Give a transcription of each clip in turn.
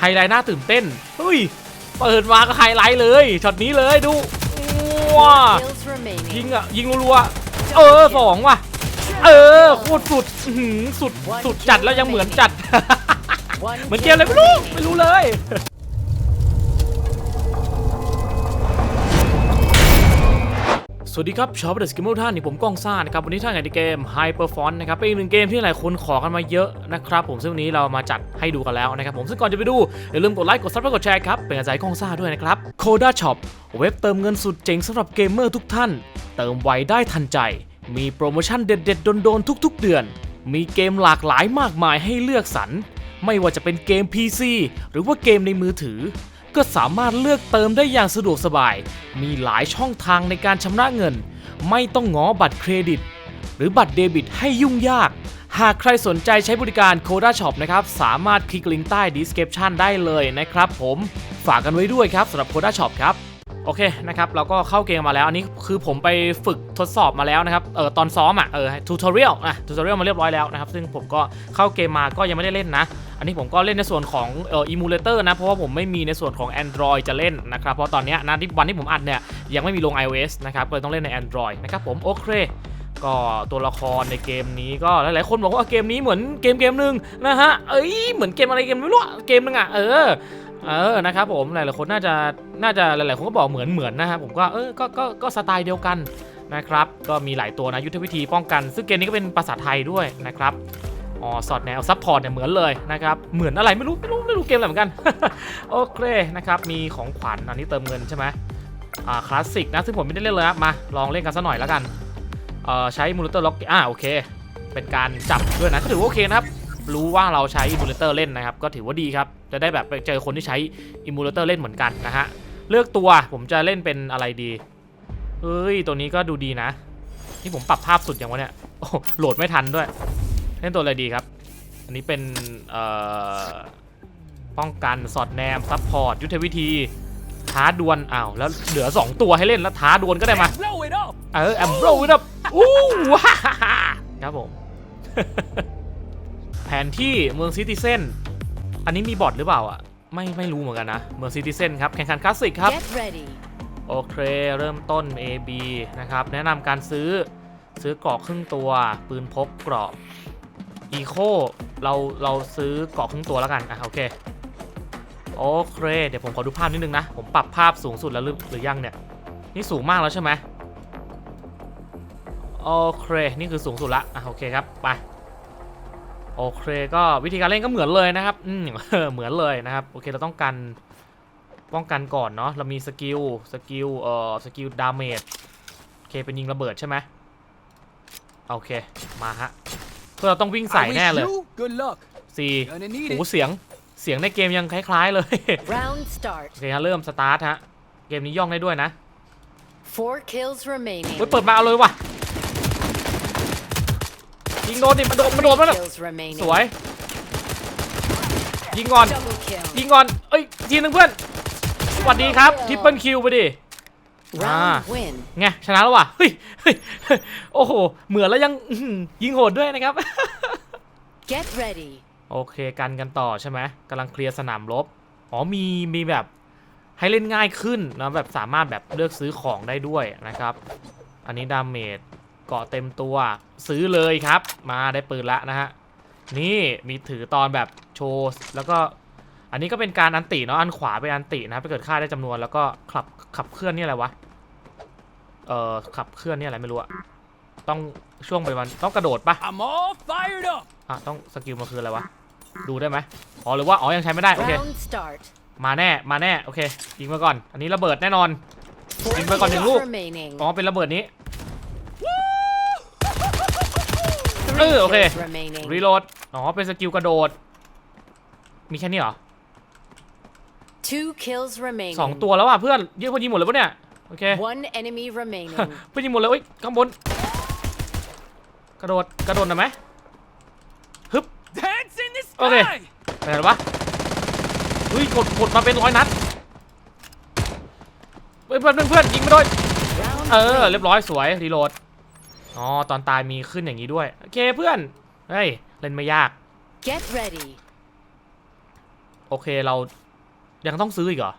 ไฮไลท์น่าตื่นเต้นเฮ้ยเปิดมาก็ไฮไลท์เลยช็อตนี้เลยดูว้า Kills remaining. ยิงอะยิงรัวๆเออสองว่ะเออโคตรสุดอื้อหือสุดสุดจัดแล้วยังเหมือนจัด One เหมือนเกมเลยไม่รู้ไม่รู้เลย สวัสดีครับชอปเดอะสกิมเมลท่านนี่ผมก้องซ่านะครับวันนี้ท่านอยู่ในเกม Hyper Font นะครับเป็นอีกหนึ่งเกมที่หลายคนขอกันมาเยอะนะครับผมซึ่งวันนี้เรามาจัดให้ดูกันแล้วนะครับผมซึ่งก่อนจะไปดูอย่าลืมกดไลค์กดซับและกดแชร์ครับเป็นกำลังใจก้องซ่าด้วยนะครับ Coda Shop เว็บเติมเงินสุดเจ๋งสำหรับเกมเมอร์ทุกท่าน เติมไวได้ทันใจ มีโปรโมชั่นเด็ดๆโดนๆทุก ๆ เดือน มีเกมหลากหลายมากมายให้เลือกสรรไม่ว่าจะเป็นเกม PC หรือว่าเกมในมือถือ ก็สามารถเลือกเติมได้อย่างสะดวกสบาย มีหลายช่องทางในการชำระเงิน ไม่ต้องง้อบัตรเครดิต หรือบัตรเดบิตให้ยุ่งยาก หากใครสนใจใช้บริการโคด้าช็อปนะครับ สามารถคลิกลิงก์ใต้ดีสคริปชันได้เลยนะครับผม ฝากกันไว้ด้วยครับสำหรับโคด้าช็อปครับ โอเคนะครับเราก็เข้าเกมมาแล้วอันนี้คือผมไปฝึกทดสอบมาแล้วนะครับเออตอนซ้อมอะเออทูทอเรียลอะทูทอเรียลมาเรียบร้อยแล้วนะครับซึ่งผมก็เข้าเกมมาก็ยังไม่ได้เล่นนะ อันนี้ผมก็เล่นในส่วนของเอ่อ emulator นะเพราะว่าผมไม่มีในส่วนของ Android จะเล่นนะครับเพราะตอนนี้นะที่วันที่ผมอัดเนี่ยยังไม่มีลง iOS นะครับก็เลยต้องเล่นใน Android นะครับผมโอเคก็ตัวละครในเกมนี้ก็หลายๆคนบอกว่าเกมนี้เหมือนเกมเกมหนึ่งนะฮะ เอ้ยเหมือนเกมอะไรเกมไม่รู้เกมนึงอะเออ เออนะครับผมหลายๆคนน่าจะน่าจะหลายๆคนก็บอกเหมือนเหมือนนะครับผมก็เออก็ก็ก็สไตล์เดียวกันนะครับก็มีหลายตัวนะยุทธวิธีป้องกัน ซึ่งเกมนี้ก็เป็นภาษาไทยด้วยนะครับอ๋อสอดแนวซัพพอร์ตเนี่ยเหมือนเลยนะครับเหมือนอะไรไม่รู้ไม่รู้ไม่รู้เกมอะไรเหมือนกันโอเคนะครับมีของขวัญอันนี้เติมเงินใช่ไหมอ่าคลาสสิกนะซึ่งผมไม่ได้เล่นเลยนะมาลองเล่นกันสักหน่อยแล้วกันเอ่อใช้มูลเตอร์ล็อกอ่าโอเค เป็นการจับด้วยนะก็ถือว่าโอเคนะครับ รู้ว่าเราใช้อิมูเลเตอร์เล่นนะครับ ก็ถือว่าดีครับ จะได้แบบไปเจอคนที่ใช้อิมูเลเตอร์เล่นเหมือนกันนะฮะ เลือกตัวผมจะเล่นเป็นอะไรดีเอ้ย ตัวนี้ก็ดูดีนะ นี่ผมปรับภาพสุดอย่างวะเนี่ย โอ้โหโหลดไม่ทันด้วย เล่นตัวอะไรดีครับ อันนี้เป็นเอ่อป้องกันสอดแนมซับพอร์ตยุทธวิธีท้าดวลอ้าว แล้วเหลือ 2 ตัวให้เล่นแล้วท้าดวลก็ได้มา Blow it up! เออแอมโบรวิดอู้ว้าฮ่าฮ่าครับผม แผนที่เมืองซิติเซนอันนี้มีบอทหรือเปล่าอะ ไม่ไม่รู้เหมือนกันนะ เมืองซิติเซนครับแข่งขันคลาสสิกครับ Get ready. โอเค เริ่มต้น AB นะครับ แนะนำการซื้อซื้อเกราะครึ่งตัว ปืนพกเกราะอีโคเราเราซื้อเกราะครึ่งตัวแล้วกันอะโอเคโอเค เดี๋ยวผมขอดูภาพนิดนึงนะ ผมปรับภาพสูงสุดแล้วหรือหรือยังเนี่ย นี่สูงมากแล้วใช่ไหมโอเค นี่คือสูงสุดละอะโอเคครับ ไป โอเคก็วิธีการเล่นก็เหมือนเลยนะครับอืมเหมือนเลยนะครับโอเคเราต้องกันป้องกันก่อนเนาะเรามีสกิลสกิลเอ่อสกิลดาเมจโอเคเป็นยิงระเบิดใช่ไหมโอเคมาฮะเพื่อเราต้องวิ่งใส่ I wish แน่เลย you good luck. สี่ Gonna need โอ้ it. เสียงเสียงในเกมยังคล้ายๆเลย Round start. โอเคฮะเริ่มสตาร์ทฮะเกมนี้ย่องได้ด้วยนะ Four kills remaining. เฮ้ยเปิดมาเอาเลยว่ะ ยิงโดนดิมันโดนมันโดนมัน Kills remaining. สวย ยิงก่อน Double kill. ยิงก่อน เอ้ยทีนึงเพื่อน สวัสดีครับทิปเปิลคิวไปดิ Round win. ไงชนะแล้วว่ะเฮ้ยเฮ้ยเฮ้ยโอ้โห เหมือนแล้วยังอื้อหือยิงโหดด้วยนะครับ Get ready. โอเคกันกันต่อใช่ไหมกำลังเคลียร์สนามรบ อ๋อมีมีแบบให้เล่นง่ายขึ้นนะแบบสามารถแบบเลือกซื้อของได้ด้วยนะครับ อันนี้ดาเมจ เกาะเต็มตัวซื้อเลยครับ มาได้ปืนละนะฮะนี่มีถือตอนแบบโชว์แล้วก็อันนี้ก็เป็นการอันติเนาะอันขวาเป็นอันตินะครับถ้าเกิดฆ่าได้จำนวนแล้วก็ขับขับเคลื่อนนี่อะไรวะเอ่อขับเคลื่อนนี่อะไรไม่รู้อะต้องช่วงไปวันต้องกระโดดปะ I'm all fired up. อะต้องสกิลมันคืออะไรวะดูได้ไหมอ๋อหรือว่าอ๋อยังใช้ไม่ได้โอเค Round start. มาแน่มาแน่โอเคยิงมาก่อน อันนี้ระเบิดแน่นอน Four ยิงไปก่อนหนึ่งลูก kills remaining. อ๋อเป็นระเบิดนี้ Three เออโอเค kills remaining. รีโหลด อ๋อ เป็นสกิลกระโดด มีแค่นี้เหรอ Two kills remaining. สองตัวแล้วอะเพื่อนเยอะเพื่อนยิงหมดเลยปะเนี่ย โอเค One enemy remaining. เพื่อนยิงหมดเลยเอ้ยข้างบน กระโดด กระโดดหน่อยไหม Dance in the Okay. sky. ไปไหนวะเฮ้ยกดกดมาเป็นร้อยนัดเฮ้ยเพื่อนเพื่อนเพื่อนยิงไม่โดน Round เออ win. เรียบร้อยสวยรีโหลด อ๋อตอนตายมีขึ้นอย่างนี้ด้วย โอเคเพื่อน เฮ้ย เล่นไม่ยาก Get ready. โอเคเรายังต้องซื้ออีกเหรอ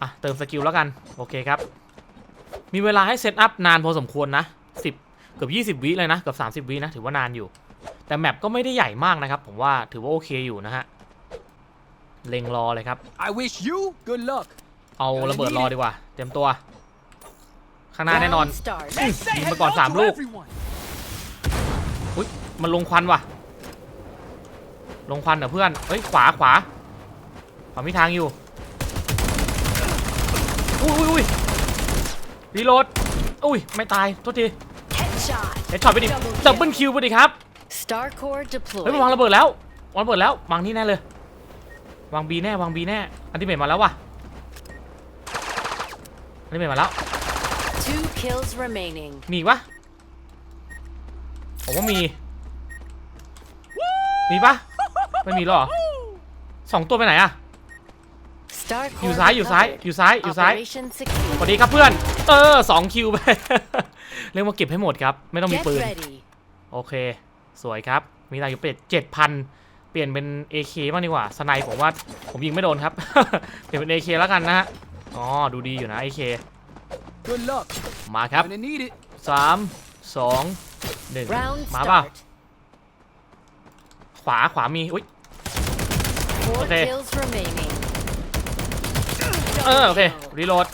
อะ เติมสกิลแล้วกัน โอเคครับ มีเวลาให้เซตอัพนานพอสมควรนะ 10 เกือบ 20 วิเลยนะ เกือบ 30 วินะ ถือว่านานอยู่ แต่แมปก็ไม่ได้ใหญ่มากนะครับ ผมว่าถือว่าโอเคอยู่นะฮะ เล็งรอเลยครับ I wish you good luck. เอาระเบิดรอดีกว่า เตรียมตัว ข้างหน้าแน่นอน Round start. Let's say Nhìn mà hello còn giảm to luôn. everyone. อุ้ยมันลงควันว่ะ ลงควันเหรอเพื่อนเฮ้ยขวาขวาขวามีทางอยู่อุ้ยอุ้ยอุ้ยรีโหลดอุ้ยไม่ตายโทษที Headshot. เฮดช็อตไปดิ Double kill ดับเบิลคิวไปดิครับ Star core เฮ้ยมันวาง deployed. ระเบิดแล้ววางระเบิดแล้ววางนี่แน่เลยวางบีแน่วางบีแน่อันติเมตมาแล้วว่ะอันติเมตมาแล้ว Two kills remaining. มีอีกปะผมว่ามี มีปะไม่มีหรอสองตัวไปไหนอะ Star อยู่ core ซ้ายอยู่ซ้าย recovered. อยู่ซ้ายอยู่ซ้าย Operation ส secure. วัสดีครับเพื่อน เออสองคิวไป เรียกว่าเก็บให้หมดครับ ไม่ต้องมี Get ปืน ready. โอเค สวยครับ มีตังค์อยู่เป็ดเจ็ดพันเปลี่ยนเป็น AK บ้างดีกว่า สไนป์ผมว่าผมยิงไม่โดนครับ เปลี่ยนเป็น AK แล้วกันนะฮะ อ๋อ ดูดีอยู่นะ AK Good luck. มาครับ Gonna need it. สามสองหนึ่ง Round มาเปล่า start. ขวาขวามีอุ้ย Four Okay. kills remaining. เออโอเค รีโหลด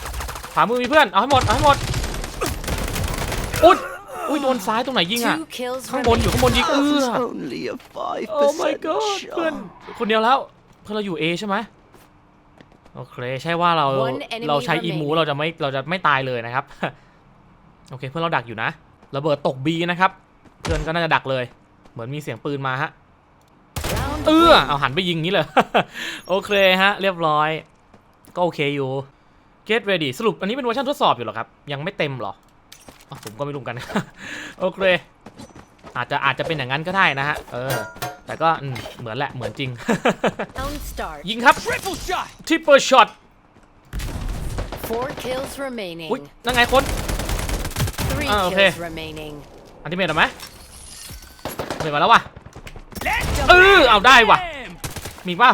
ขวามือมีเพื่อน เอาให้หมด เอาให้หมด อุ๊ยอุ้ย โดนซ้ายตรงไหนยิงอะ Two kills ข้างบนอยู่ remaining. ข้างบนยิงเออ only a five โอ้ my god เพื่อนคนเดียวแล้ว เพื่อนเราอยู่ A ใช่ไหม โอเค ใช่ว่าเรา One enemy เราใช้อี remaining มูเราจะไม่เราจะไม่ตายเลยนะครับ โอเค เพื่อนเราดักอยู่นะระเบิดตก B นะครับ เพื่อนก็น่าจะดักเลย เหมือนมีเสียงปืนมาฮะ Round เออ win. เอาหันไปยิงนี้เลยโอเคฮะ เรียบร้อย ก็โอเคอยู่ get ready สรุปอันนี้เป็นเวอร์ชันทดสอบอยู่เหรอครับ ยังไม่เต็มเหรออ๋อผมก็ไม่รู้เหมือนกัน โอเค อาจจะอาจจะเป็นอย่างนั้นก็ได้นะฮะ เออ แต่ก็อืมเหมือนแหละเหมือนจริง Round start. ยิงครับ Triple shot. ทริปเปิลช็อต Four kills remaining. อุ้ยนั่นไงคน Three Ah, okay. kills remaining. อันติเมตหรอไหมเมตมาแล้วว่ะ Let's เออเอาได้ว่ะ them. มีอีกเปล่า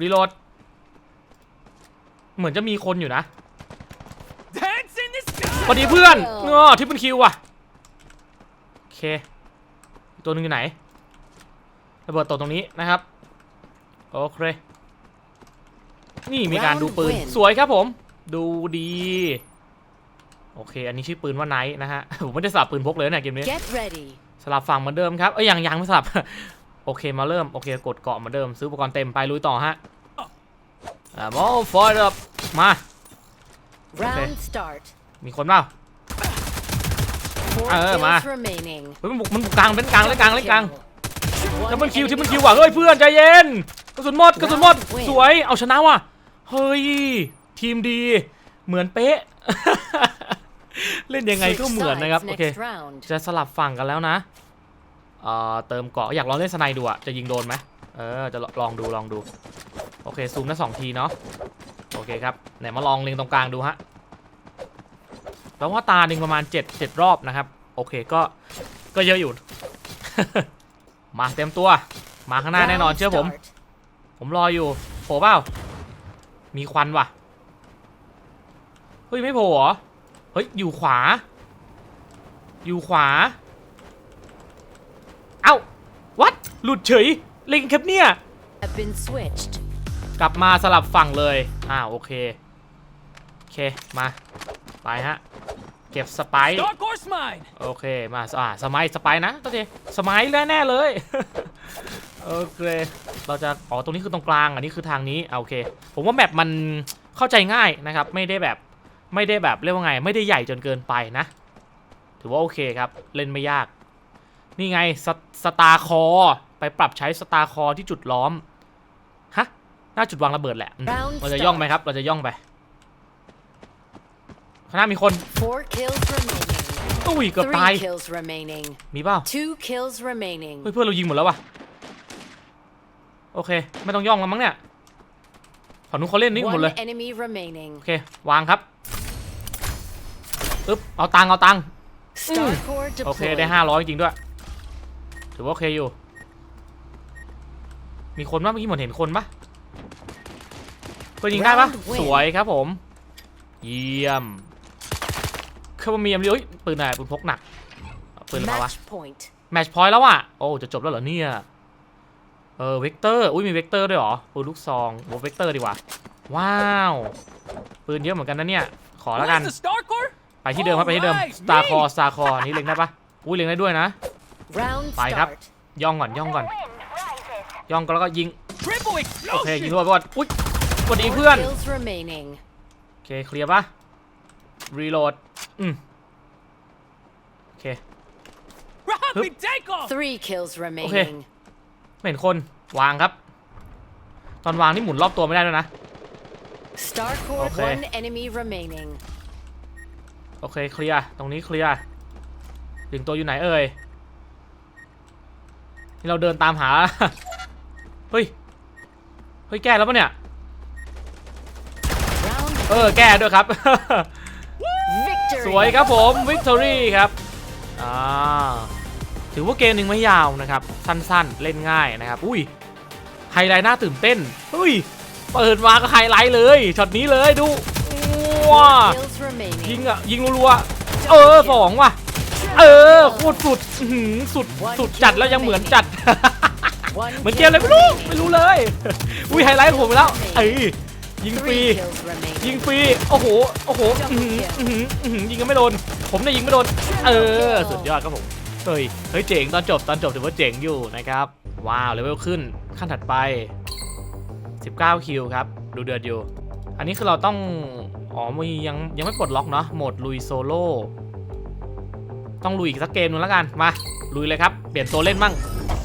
รีโหลด เหมือนจะมีคนอยู่นะ Dance in the sky. พอดีเพื่อนเออเงอที่เป็นคิวว่ะโอเค ตัวหนึงอยู่ไหน ระเบิดตกตรงนี้นะครับ โอเค นี่มีการดูปืน Round win สวยครับผม ดูดี โอเค อันนี้ชื่อปืนว่าไนท์นะฮะ ผมไม่ได้สลับปืนพกเลยเนี่ยเกมนี้ Get ready. สลับฝั่งเหมือนเดิมครับ เอ้ยยังยังไม่สลับ โอเคมาเริ่ม โอเคกดเกาะเหมือนเดิม ซื้ออุปกรณ์เต็มไปลุยต่อฮะอ่ามอฟอยร์มา Round start. มีคนเปล่า Four Ah, kills mà. remaining. เฮ้ยมันบุกมันบุกกลางเล่นกลางเล่นกลางเล่นกลาง One แล้วมันคิวที่มัน enemy คิวว่ะเฮ้ยเพื่อนใจเย็นกระสุนหมดกระสุนหมด Round win สวยเอาชนะว่ะเฮ้ยทีมดี เหมือนเป๊ะ เล่นยังไงก็ Switch เหมือนนะครับ sides โอเค next round. จะสลับฝั่งกันแล้วนะเอ่อเติมเกาะอยากลองเล่นสไนด์ดูอะจะยิงโดนไหมเออจะลองดูลองดูโอเคซูมได้สองทีเนาะโอเคครับไหนมาลองเล็งตรงกลางดูฮะแปลว่าตาหนึ่งประมาณ7 7รอบนะครับ โอเคก็ก็เยอะอยู่ มาเต็มตัว มาข้างหน้าแน่นอน Round เชื่อผม start. ผมรออยู่โผล่เปล่า มีควันว่ะ เฮ้ยไม่โผล่เหรอ เฮ้ยอยู่ขวา อยู่ขวา เอ้าวัดหลุดเฉยเล็งครับเนี่ย Have been switched. กลับมาสลับฝั่งเลย อ่าโอเค โอเคมา ไปฮะ เก็บสไปร์ Dark horse mine. โอเคมาอ่าสมัยสไปร์นะตัวเจสมัยแน่ๆเลย โอเคเราจะอ๋อตรงนี้คือตรงกลางอันนี้คือทางนี้อ่าโอเค ผมว่าแมปมันเข้าใจง่ายนะครับ ไม่ได้แบบไม่ได้แบบเรียกว่าไง ไม่ได้ใหญ่จนเกินไปนะ ถือว่าโอเคครับ เล่นไม่ยาก นี่ไงสสตาร์คอไปปรับใช้สตาร์คอที่จุดล้อมฮะน่าจุดวางระเบิดแหละอืม Round เราจะย่องไหมครับ เราจะย่องไป ข้างหน้ามีคน Four kills remaining. อุ้ยเกือบตาย Three kills remaining. มีเปล่า Two kills remaining. เฮ้ยเพื่อนเรายิงหมดแล้ววะโอเค ไม่ต้องย่องแล้วมั้งเนี่ยฝั่งนู้นเขาเล่นนี่หมด One เลย enemy remaining. โอเค วางครับอึ๊บเอาตังค์เอาตังค์ Star core โอเค deployed. ได้ห้าร้อยจริงๆด้วย ถือว่าโอเคอยู่ มีคนปะเมื่อกี้เหมือนเห็นคนปะเปิดยิงได้ปะ Round win สวยครับผม เยี่ยม เครื่องมีมเลยปืนไหนปืนพกหนักปืนอะไรวะ Match point. แมชพอยต์แล้วอะโอ้จะจบแล้วเหรอเนี่ยเออเวกเตอร์อุ้ยมีเวกเตอร์ด้วยเหรอปืนลูกซองโอ้เวกเตอร์ดีกว่าว้าวปืนเยอะเหมือนกันนะเนี่ยขอแล้วกัน Where's the Star Core? ไปที่เดิมครับไปที่เดิม Alright, สตาร์คอ me สตาร์คอนี่เล็งได้ปะอุ้ยเล็งได้ด้วยนะ Round Bye, Hap. start. ย่องก่อนย่องก่อนย่องก่อนแล้วก็ยิง Triple โอเคยิง explosion! รัวไปก่อนอุ้ยสวัสดี Four เพื่อน kills remaining. โอเคเคลียร์ปะ รีโหลดอืมโอเค Rob me, take off! Three kills remaining. ไม่เห็นคนวางครับ ตอนวางนี่หมุนรอบตัวไม่ได้ด้วยนะ Star core. Okay. One enemy remaining. โอเคเคลียร์ตรงนี้เคลียร์ถึงตัวอยู่ไหนเอ่ยนี่เราเดินตามหา เฮ้ยเฮ้ยแก้แล้วปะเนี่ย Round เออแก้ด้วยครับ victory. สวยครับผมวิกตอรี่ครับอ่าถือว่าเกมหนึ่งไม่ยาวนะครับ สั้นๆ เล่นง่ายนะครับ อุ้ยไฮไลท์น่าตื่นเต้นอุ้ยเปิดมาก็ไฮไลท์เลยช็อตนี้เลยดูว้ายิงอะยิงรัวๆเออสองว่ะ เออโคตรสุดสุดสุดจัดแล้วยังเหมือนจัด เหมือนเกมเลยไม่รู้ไม่รู้เลย อุ้ยไฮไลท์ผมไปแล้วเอ้ ยยิงฟรี Three kills remaining. ยิงฟรี โอ้โห โอ้โหอื้อหืออื้อหืออื้อหือยิงกันไม่โดน ผมเนี่ยยิงไม่โดน เออ สุดยอดครับผม เฮ้ย เฮ้ยเจ๋งตอนจบตอนจบถือว่าเจ๋งอยู่นะครับ ว้าว เลเวลขึ้น ขั้นถัดไป 19 คิวครับ ดูเดือดอยู่ อันนี้คือเราต้อง อ๋อมียังยังไม่ปลดล็อกเนาะ โหมดลุยโซโล่ ต้องลุยอีกสักเกมนึงแล้วกัน มา ลุยเลยครับ เปลี่ยนตัวเล่นมั่ง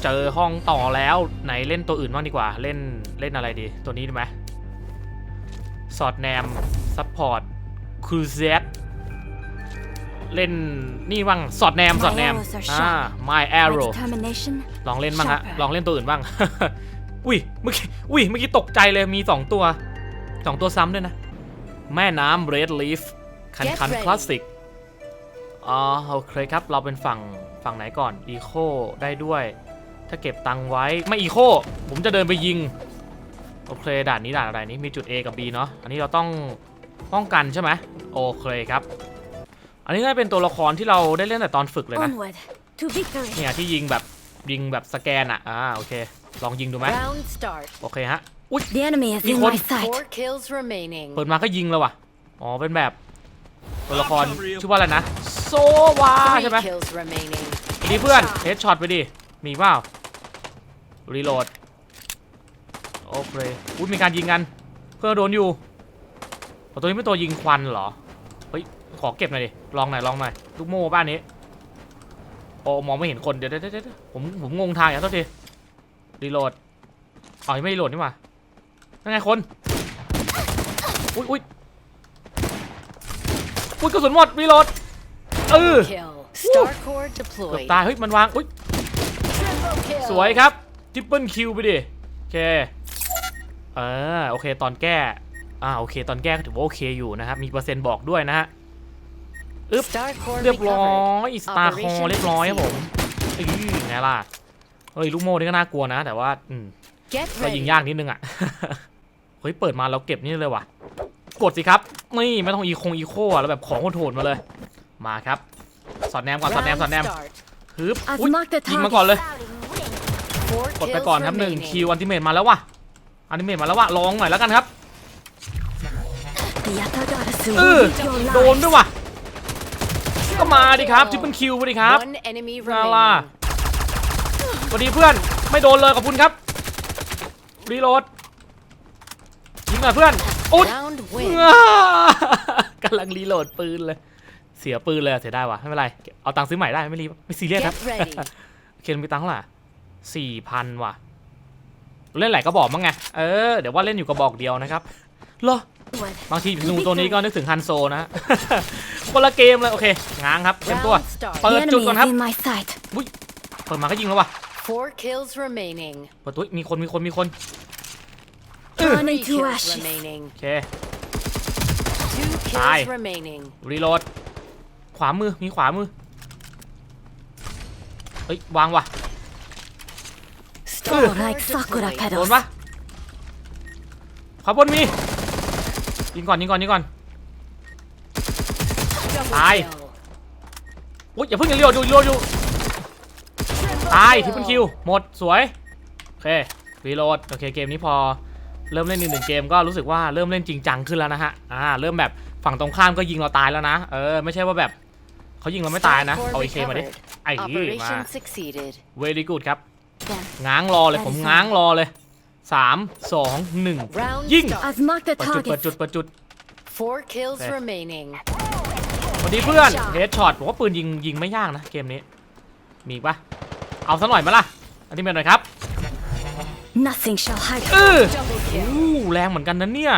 เจอห้องต่อแล้ว ไหนเล่นตัวอื่นบ้างดีกว่า เล่นเล่นอะไรดี ตัวนี้ดีไหม สอดแนมซัพพอร์ตครูเซตเล่นนี่บ้างสอดแนมสอดแนม My arrows are อ่า sharp. my My arrow determination. ลองเล่นบ้างฮะ Sharper ลองเล่นตัวอื่นบ้าง อุ้ยเมื่อกี้อุ้ยเมื่อกี้ตกใจเลยมี 2 ตัว 2 ตัวซ้ำด้วยนะ แม่น้ำ Red Leaf คัน Get คัน ready คลาสสิกอ๋อโอเคครับ เราเป็นฝั่งฝั่งไหนก่อนอีโคได้ด้วย ถ้าเก็บตังค์ไว้ไม่อีโคผมจะเดินไปยิง โอเคด่านนี้ด่านอะไรนี้มีจุด A กับ B เนาะอันนี้เราต้องป้องกันใช่ไหมโอเคครับ อันนี้น่าจะเป็นตัวละครที่เราได้เล่นแต่ตอนฝึกเลยนะ Onward to victory. เนี่ยที่ยิงแบบยิงแบบสแกนอะอ่าโอเค ลองยิงดูไหม Round start. โอเคฮะอุ้ย The enemy is in Ikon. my sight. Four kills remaining. เปิดมาก็ยิงแล้วว่ะอ๋อเป็นแบบตัวละครชื่อว่าอะไรนะโซวา Three ใช่ไหม kills remaining. ดีเพื่อนเฮดช็อตไปดิมีเปล่ารีโหลด โอเคอุ้ยมีการยิงกัน เพื่อนโดนอยู่โอ้ตัวนี้เป็นตัวยิงควันเหรอ เฮ้ย ขอเก็บหน่อยดิ ลองหน่อย ลองหน่อย ลูกโม่บ้านนี้ โอ้มองไม่เห็นคน เดี๋ยวเดี๋ยวเดี๋ยวเดี๋ยวผมผมงงทางอย่างโทษทีรีโหลดอ๋อยังไม่รีโหลดนี่หว่านั่นไงคน อุ้ยอุ้ยอุ้ยกระสุนหมดรีโหลดเออ Kill. Star core เกือบ deployed. ตาย เฮ้ย มันวาง อุ้ย Triple kill. สวยครับทิปเปิลคิวไปดิ โอเค เออโอเคตอนแก้อ่าโอเคตอนแก้ก็ถือว่าโอเคอยู่นะครับมีเปอร์เซ็นต์บอกด้วยนะฮะอึ๊บ Star core เรียบร้อ recovered. ยสตาร์คอ Operation เรียบร้อยครับผม succeeded. อือไงล่ะเฮ้ยลูกโม่นี่ก็น่ากลัวนะ แต่ว่าอืม Get ก็ยิง ready. ยากนิดนึงอะเฮ้ยเปิดมาเราเก็บนี่เลยว่ะ กดสิครับนี่ไม่ต้องอีคงอีโคอะแล้วแบบของโหดๆมาเลย มาครับสอดแนมก่อนสอดแนมสอดแนม Round start. ฮึบ I've อุ๊ย marked the ยิงมา target. ก่อนเลย Four กดไป kills ก่อนครับหนึ่ง remaining. คิวอันติเมตมาแล้วว่ะ อันติเมตมาแล้วว่ะลองหน่อยแล้วกันครับ The Yatagarasu เออ will eat your โดน lives. ด้วยว่ะก็มาดิครับทิปเปิลคิวไปดิครับ One enemy นาล่ะ remaining. สวัสดีเพื่อนไม่โดนเลยขอบคุณครับรีโหลดยิงหน่อยเพื่อนอุ๊ด Round win. กำลังรีโหลดปืนเลย เสียปืนเลยอะเสียได้ว่ะไม่เป็นไรเอาตังค์ซื้อใหม่ได้ไม่รีบไม่ซีเรียสครับ Get ready. โอเคมีตังค์เท่าไหร่สี่พันว่ะ เล่นหลายกระบอกมั้งไง เออ เดี๋ยวว่าเล่นอยู่กระบอกเดียวนะครับเหรอ Onward บางทีดูตัวนี้ก็นึกถึงฮันโซนะคนละเกมเลยโอเคง้างครับเตรียมตัว Round start. เปิ The ดจุด enemy ก่อน is ครับ in my sight. เปิดมาก็ยิงแล้วว่ะ Four kills remaining. เปิดตัวมีคนมีคนมีคน Turn Three into kills ashes. remaining. โอเค Two Bye. kills remaining. รีโหลด ขวามือมีขวามือ เฮ้ยวางว่ะ Star Fall like sakura โดน petals. ปะขวาบนมี ยิงก่อนยิงก่อนยิงก่อน Double Ai? kill. อุ้ยอย่าเพิ่งอย่าเลี้ยวดูเลี้ยวอยู่ตายทิปเปิลคิว หมดสวย โอเครีโหลด โอเคเกมนี้พอเริ่มเล่นอีกหนึ่งเกมก็รู้สึกว่าเริ่มเล่นจริงจังขึ้นแล้วนะฮะ อ่า เริ่มแบบฝั่งตรงข้ามก็ยิงเราตายแล้วนะ เออ ไม่ใช่ว่าแบบเขายิงเราไม่ตายนะ Star เอา core ไอเคมาดิ recovered. ไอ้มา Operation succeeded. เวดีกูดครับ Then ง้างรอเลยผมง้างรอเลยสามสองหนึ่ง Round ยิง start. I've marked the เปิดจุดเปิด target. จุดเปิดจุด Four kills Okay. remaining. สวัสดีเพื่อนเฮดช็อตผมว่าปืนยิงยิงไม่ยากนะเกมนี้ มีอีกปะเอาซะหน่อยมาล่ะอันที่เมนหน่อยครับ Nothing shall hide. เออ Double kill. อู้แรงเหมือนกันนะเนี่ย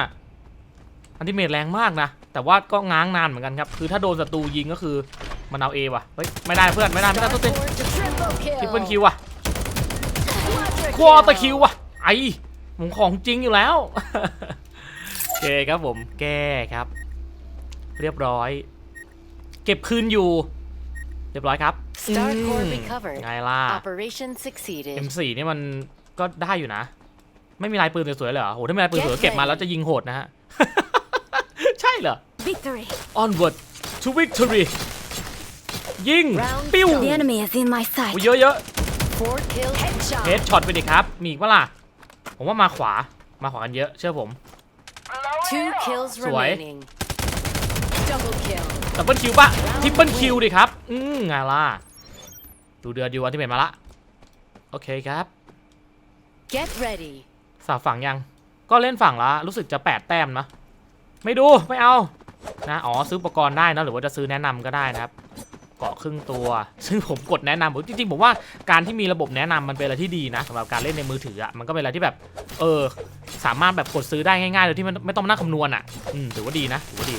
อันที่เมทแรงมากนะ แต่ว่าก็ง้างนานเหมือนกันครับ คือถ้าโดนศัตรูยิงก็คือมันเอาเอว่ะ เฮ้ย ไม่ได้เพื่อน ไม่ได้ ไม่ได้ Star ต้องเต้น core to triple ทริปเปิล kill. คิวว่ะ Quadra ควอเตอร์คิวว่ะ ไอผมของจริงอยู่แล้ว โอเคครับผม แก้ครับ เรียบร้อย เก็บคืนอยู่ เรียบร้อยครับ Star core recovered. ไงล่ะ Operation succeeded. M4 นี่มันก็ได้อยู่นะ ไม่มีลายปืนสวยๆเลยเหรอโหถ้ามีลายปืนสวย Get เก็บมาแล้วจะยิงโหดนะฮะ ใช่เหรอ Victory. onward to victory ยิง Round ปิ้ว The enemy is in my โอ้ sight. เยอะเยอะ เฮ Headshot. ดช็อตไปดิครับ มีอีกปะล่ะ ผมว่ามาขวา มาขวากันเยอะ เชื่อผม Two kills Sủi. remaining. Double kill. ดับเบิลคิวปะทริปเปิลคิวดิครับ อืมไงล่ะ ดูเดือดอยู่วันที่เป็นมาละ โอเคครับ Get ready. สาวฝั่งยัง ก็เล่นฝั่งละ รู้สึกจะแปดแต้มนะ ไม่ดู ไม่เอา นะ อ๋อ ซื้ออุปกรณ์ได้นะ หรือว่าจะซื้อแนะนำก็ได้นะครับ เกาะครึ่งตัว ซึ่งผมกดแนะนำผมจริงๆผมว่าการที่มีระบบแนะนำมันเป็นอะไรที่ดีนะสำหรับการเล่นในมือถืออะมันก็เป็นอะไรที่แบบ เออ สามารถแบบกดซื้อได้ง่ายๆโดยที่มันไม่ต้องมานั่งคำนวณอะอืมถือว่าดีนะถือว่าดี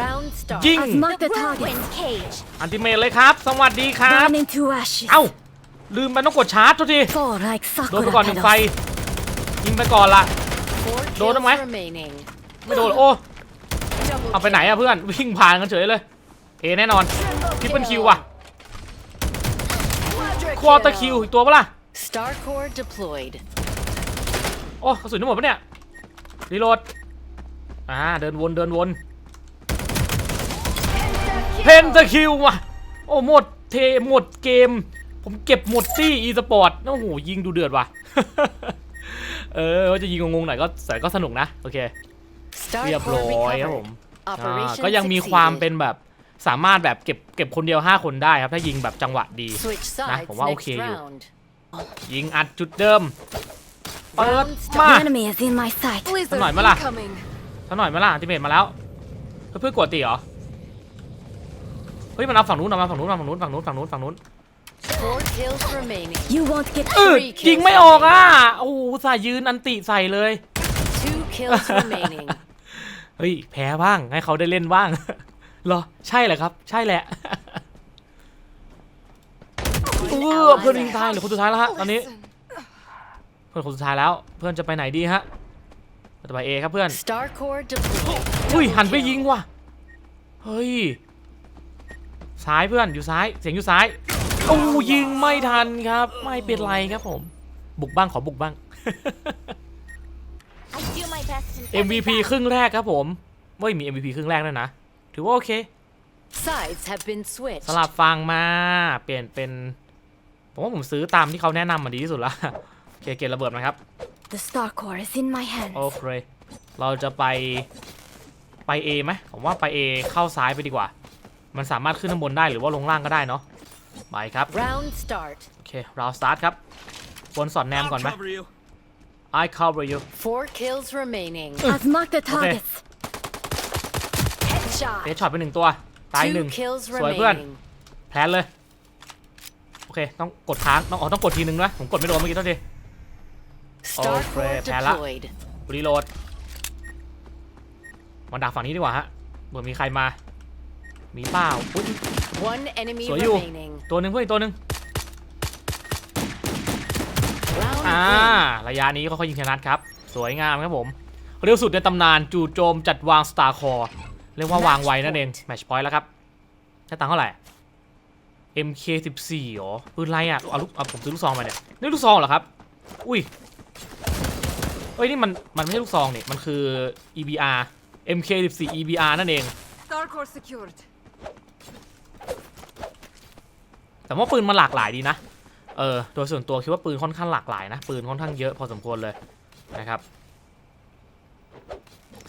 Round start. ยิง I've marked the target. cage. อันติเมทเลยครับ สวัสดีครับ Burn into ashes. เอ้า ลืมไปต้องกดชาร์จทุกที Fall like โดนไป sakura ก่อนหนึ่งไฟ petals. ยิงไปก่อนละ Four Đồ kills đâu mày? remaining. ไม่โดนโอ้ Double เอาไปไหนอะเพื่อน วิ่งผ่านกันเฉยเลย เอแน่นอน ทริปเปิลคิวว่ะ Quadra ควอเตอร์คิวอีกตัวปะล่ะ Star core deployed. โอ้กระสุนทั้งหมดปะเนี่ยรีโหลดอ่าเดินวนเดินวนเพนตะคิวว่ะโอ้หมดเทหมดเกม ผมเก็บหมดตี้อีสปอร์ตโอ้โหยิงดูเดือดว่ะเออว่าจะยิงงงๆหน่อยก็แต่ก็สนุกนะ โอเค Star เรียบ core ร้อยครับผม recovered. อ่า Operation ก็ยังมีความ succeeded. เป็นแบบ สามารถแบบเก็บเก็บคนเดียว 5 คนได้ครับ ถ้ายิงแบบจังหวะดี Switch Nah, sides ผมว่าโอ next เคอยู่ round. ยิงอัดจุดเดิม เปิด Round มา The enemy is in my sight. Blizzard Nói mà là- incoming. สักหน่อยไหมล่ะทิเมตมาแล้ว เพื่อนเพื่อนกดตีเหรอ เฮ้ยมันเอาฝั่งนู้นเอามาฝั่งนู้นมาฝั่งนู้นฝั่งนู้นฝั่งนู้นฝั่งนู้น Four kills remaining. You won't get เออ Three kills ยิงไม่ออกอะโอ้โหอุตสาห์ยืนอันติใส่เลย Two kills remaining. เฮ้ยแพ้บ้างให้เขาได้เล่นบ้าง เหรอ ใช่เหรอครับ ใช่แหละเออเพื่อนยิงตายเหรือคนสุดท้ายแล้วฮะตอนนี้ เพื่อนคนสุดท้ายแล้ว เพื่อนจะไปไหนดีฮะเราจะไปเอครับเพื่อน Star core deployed. อุ้ยหันไปยิงว่ะ เฮ้ย ซ้ายเพื่อนอยู่ซ้ายเสียงอยู่ซ้ายโอ้ยิงไม่ทันครับ ไม่เป็นไรครับผม บุกบ้างขอบุกบ้าง I do my best in MVP ครึ่งแรกครับผมเว้ยมี MVP ครึ่งแรกด้วยนะ ถือว่าโอเค Sides have been switched. สลับฟังมา เปลี่ยนเป็น ผมว่าผมซื้อตามที่เขาแนะนำมาดีที่สุดละโอเคเกณฑ์ระเบิดมาครับ The star core is in my hands. โอเค เราจะไปไป A ไหมผมว่าไป A เข้าซ้ายไปดีกว่า มันสามารถขึ้นข้างบนได้หรือว่าลงล่างก็ได้เนาะไปครับ Round start. โอเคเราสตาร์ทครับบนสอดแนม I'll ก่อนไหม cover you. I cover you Four kills remaining. I've marked the targets. Headshot. เดช็อตไปหนึ่งตัว ตายหนึ่ง Two kills สวยเพื่อน remaining. แพลนเลย โอเค ต้องกดค้าง ต้องอ๋อต้องกดทีนึงนะผมกดไม่โดนเมื่อกี้เท่าที Star Oh, core crap, Hela. deployed. รีโหลดมาดักฝั่งนี้ดีกว่าฮะเผื่อมีใครมา มีเปล่าอุ๊ย One enemy So you- remaining. ตัวหนึ่งเพื่อนอีกตัวหนึ่ง Round อ่า win. ระยะนี้เขาเขายิงชนะครับ สวยงามครับผม เร็วสุดในตำนานจู่โจมจัดวางสตาร์คอร์ เรียกว่าวางไวนั่นเองแมชพอยต์แล้วครับใช้ตังค์เท่าไหร่ MK14 อ๋อปืนไรอะเอาลูกเอาผมซื้อลูกซองมาเนี่ยนี่ลูกซองเหรอครับ อุ้ยเอ้ยนี่มันมันไม่ใช่ลูกซองนี่มันคือ EBR MK14 EBR นั่นเอง Star core secured. แต่ว่าปืนมันหลากหลายดีนะ เออ โดยส่วนตัวคิดว่าปืนค่อนข้างหลากหลายนะ ปืนค่อนข้างเยอะพอสมควรเลยนะครับ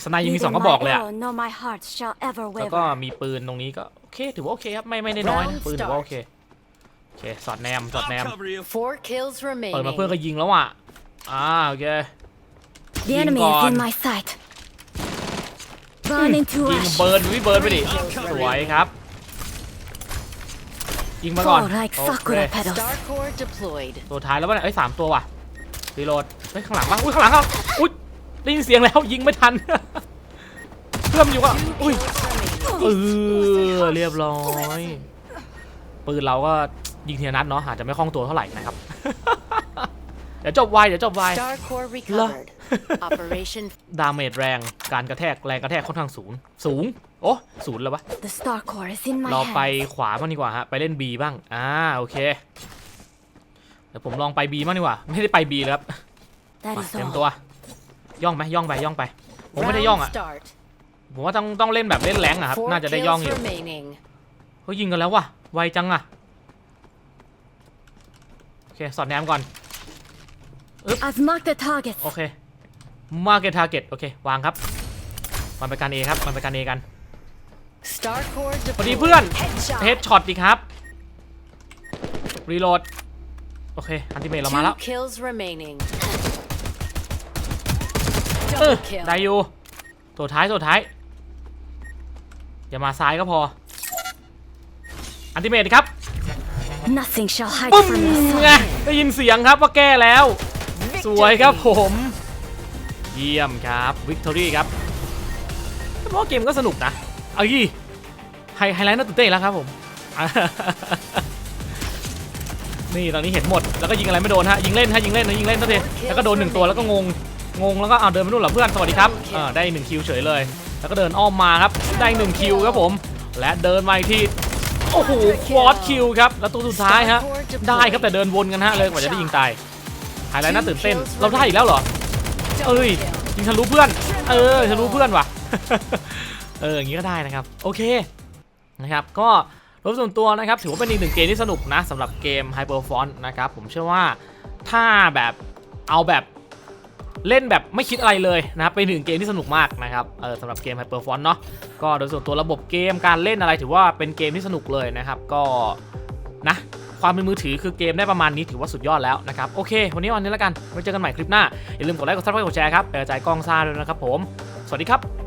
สไนยังมีสองกระบอกเลยอะ no my heart shall ever แล้วก็ waver. มีปืนตรงนี้ก็โอเคถือว่าโอเคครับไม่ไม่ได้น้อยนะปืนถือว่าโอเคโอเคสอดแนมสอดแน I'll ม cover you. Four kills เปิดมาเพื่อน remaining. ก็ยิงแล้วอะอ่าโอเค The enemy is gone. in my sight. Burn into ยิง ash. เบิร์นวิเบิร์นไปดิสวยครับยิงมาก่อน Fall like โอเค sakura petals. Star core deployed. ตัวท้ายแล้ววะเนี่ยเอ้ยสามตัวว่ะรีโหลดเฮ้ยข้างหลังวะอุ้ยข้างหลังครับอุ้ย ได้ยินเสียงแล้วยิงไม่ทัน เพื่อนมันอยู่ว่ะอุ้ย Kills remaining. เออเรียบร้อยปืนเราก็ยิงทีละนัดเนาะอาจจะไม่คล่องตัวเท่าไหร่นะครับ เดี๋ยวจบไวเดี๋ยวจบไว Star core recovered. Operation ดาเมจแรงการกระแทกแรงกระแทกค่อนข้างสูง สูง โอ้ศูนย์แล้ววะ The star core is in my เราไป hands. ขวาบ้างดีกว่าฮะ ไปเล่น B บ้าง อ่า โอเค เดี๋ยวผมลองไป B บ้างดีกว่า ไม่ได้ไป B เลยครับ That มา is เต็ม all. ตัว ย่องไหมย่องไปย่องไป ผมไม่ได้ย่อง round อะ start. ผมว่าต้องต้องเล่นแบบเล่นแรงอะครับ Four น่าจะได้ย่องอ kills ยู่ remaining. เฮ้ยยิงกันแล้วว่ะ ไวจังอะโอเค สอดแนมก่อน I've marked the targets. โอเค มาเก็ตทาร์เก็ตโอเค วางครับ มันไปการเอครับ มันไปการเอกัน Star core พอดี deployed. เพื่อน Headshot. เฮดช็อตดีครับ รีโหลด โอเค อันติเมทเรามาแล้ว Two kills remaining. เออ Double kill. ได้อยู่ตัวท้ายตัวท้าย อย่ามาซ้ายก็พอ อันติเมทครับ Nothing shall hide ปึ้ม from the ไง sun. ได้ยินเสียงครับว่าแก้แล้ว สวยครับ Victory. ผม เยี่ยมครับ วิกตอรี่ครับเพราะว่าเกมก็สนุกนะ เอายี่ไฮไฮไลท์น่าตื่นเต้นแล้วครับผม นี่ตอนนี้เห็นหมด แล้วก็ยิงอะไรไม่โดนฮะ ยิงเล่นฮะยิงเล่นนะยิงเล่นซะทีแล้วก็โดนหนึ่งตัวแล้วก็งง งงแล้วก็เอาเดินไปนู่นเหรอเพื่อนสวัสดีครับเออได้หนึ่งคิวเฉยเลย แล้วก็เดินอ้อมมาครับได้หนึ่งคิวครับผม และเดินมาอีกทีโอ้โหควอตคิวครับแล้วตัวสุดท้ายฮะได้ครับแต่เดินวนกันฮะเลยกว่าจะได้ยิงตายไฮไลท์น่าตื่นเต้นเราได้อีกแล้วเหรอเอ้ยยิงทะลุเพื่อน เออทะลุเพื่อนว่ะเอออย่างนี้ก็ได้นะครับ โอเคนะครับก็โดยส่วนตัวนะครับถือว่าเป็นอีกหนึ่งเกมที่สนุกนะสำหรับเกม Hyper f o n t นะครับผมเชื่อว่าถ้าแบบเอาแบบ เล่นแบบไม่คิดอะไรเลยนะครับเป็นหนึ่งเกมที่สนุกมากนะครับเออสำหรับเกม Hyper f o n t เนาะก็โดยส่วนตัวระบบเกมการเล่นอะไรถือว่าเป็นเกมที่สนุกเลยนะครับก็นะความเป็นมือถือคือเกมได้ประมาณนี้ถือว่าสุดยอดแล้วนะครับโอเค วันนี้วันนี้แล้วกันไว้เจอกันใหม่คลิปหน้าอย่าลืมกดไลค์กดซับสไครต์กดแชร์ครับเป็นกระจายกล้องซ่าด้วยนะครับผม สวัสดีครับ